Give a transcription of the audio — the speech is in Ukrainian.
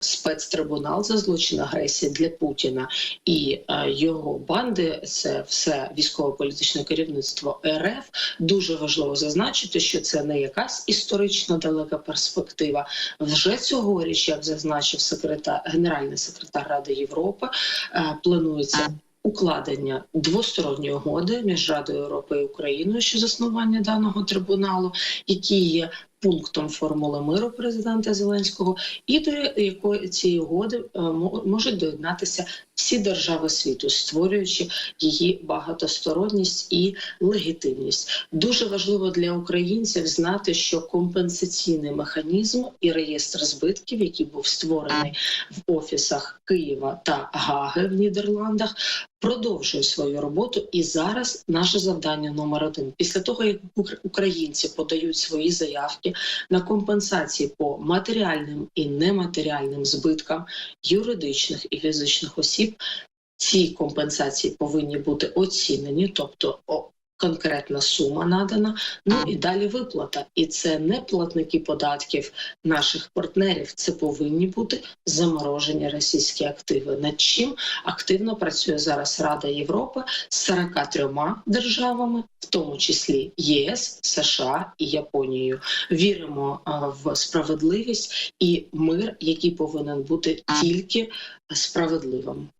спецтрибунал за злочин агресії для Путіна і е, його банди. Це все військово-політичне керівництво РФ. Дуже важливо зазначити, що це не якась історично далека перспектива. Вже цьогоріч, як зазначив секретар генеральний секретар Ради Європи, е, планується. Укладення двосторонньої угоди між Радою Європи і Україною щодо заснування даного трибуналу, які є пунктом формули миру президента Зеленського, і до якої цієї угоди е, можуть доєднатися всі держави світу, створюючи її багатосторонність і легітимність. Дуже важливо для українців знати, що компенсаційний механізм і реєстр збитків, який був створений в офісах Києва та Гаги в Нідерландах, продовжує свою роботу. І зараз наше завдання номер один після того, як українці подають свої заявки на компенсації по матеріальним і нематеріальним збиткам юридичних і фізичних осіб. Ці компенсації повинні бути оцінені, тобто конкретна сума надана. Ну і далі виплата. І це не платники податків наших партнерів. Це повинні бути заморожені російські активи. Над чим активно працює зараз Рада Європи з 43 державами, в тому числі ЄС, США і Японією. Віримо в справедливість і мир, який повинен бути тільки справедливим.